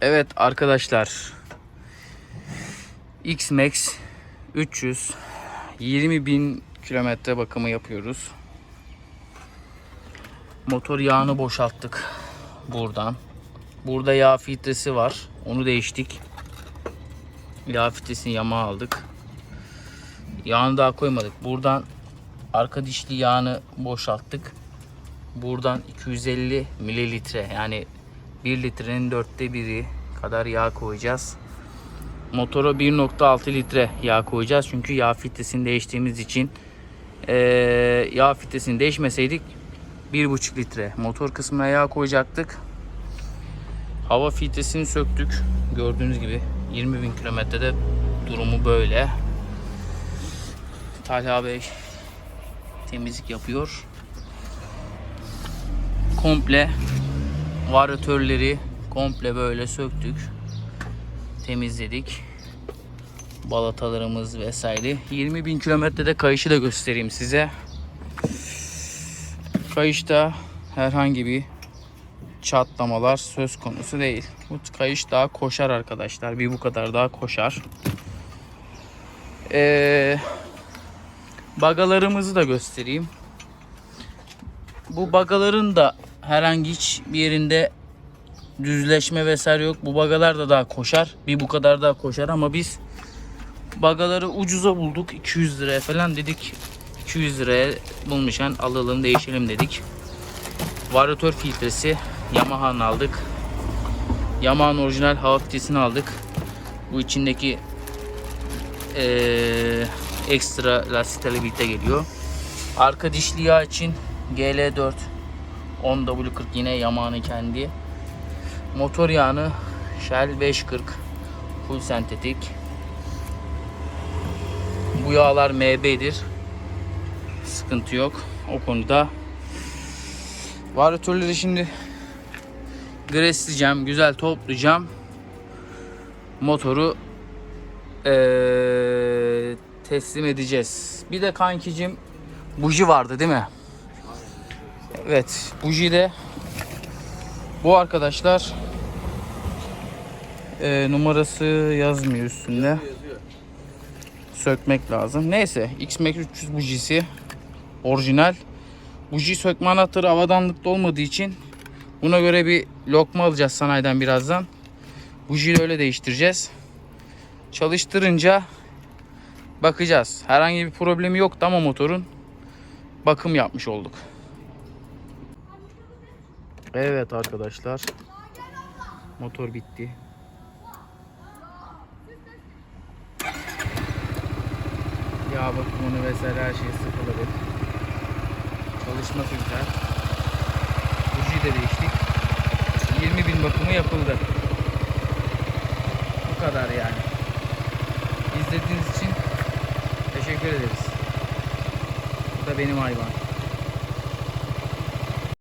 Evet arkadaşlar. X-Max 300 20 bin kilometre bakımı yapıyoruz. Motor yağını boşalttık buradan. Burada yağ filtresi var. Onu değiştik. Yağ filtresini yamağa aldık. Yağını daha koymadık. Buradan arka dişli yağını boşalttık. Buradan 250 mililitre yani 1 litrenin dörtte biri kadar yağ koyacağız. Motora 1.6 litre yağ koyacağız. Çünkü yağ filtresini değiştiğimiz için eee, yağ filtresini değişmeseydik 1.5 litre motor kısmına yağ koyacaktık. Hava filtresini söktük. Gördüğünüz gibi 20 bin kilometrede durumu böyle. Talha Bey temizlik yapıyor. Komple varyatörleri komple böyle söktük. Temizledik. Balatalarımız vesaire. 20 bin kilometrede kayışı da göstereyim size. Kayışta herhangi bir çatlamalar söz konusu değil. Bu kayış daha koşar arkadaşlar. Bir bu kadar daha koşar. Ee, bagalarımızı da göstereyim. Bu bagaların da herhangi hiçbir yerinde düzleşme vesaire yok. Bu bagalar da daha koşar. Bir bu kadar daha koşar ama biz bagaları ucuza bulduk. 200 liraya falan dedik. 200 liraya bulmuşken alalım değişelim dedik. Varyatör filtresi Yamaha'nın aldık. Yamaha'nın orijinal hava filtresini aldık. Bu içindeki eee, ekstra lastiklerle birlikte geliyor. Arka dişli yağ için GL4 10W40 yine Yamaha'nın kendi. Motor yağını Shell 540 full sentetik. Bu yağlar MB'dir. Sıkıntı yok o konuda. Varyatörleri şimdi gresleyeceğim, güzel toplayacağım. Motoru eee, teslim edeceğiz. Bir de kankicim buji vardı değil mi? Evet, buji de bu arkadaşlar eee, numarası yazmıyor üstünde. Sökmek lazım. Neyse, X-Max 300 bujisi orijinal. Buji sökme anahtarı havadanlıkta olmadığı için buna göre bir lokma alacağız sanayiden birazdan. Bujiyi öyle değiştireceğiz. Çalıştırınca bakacağız. Herhangi bir problemi yoktu ama motorun bakım yapmış olduk. Evet arkadaşlar. Motor bitti. Yağ bakımını vesaire her şeyi sıfırladık. Çalışması güzel. Bujiyi de değiştik. 20 bin bakımı yapıldı. Bu kadar yani. İzlediğiniz için teşekkür ederiz. Bu da benim hayvan.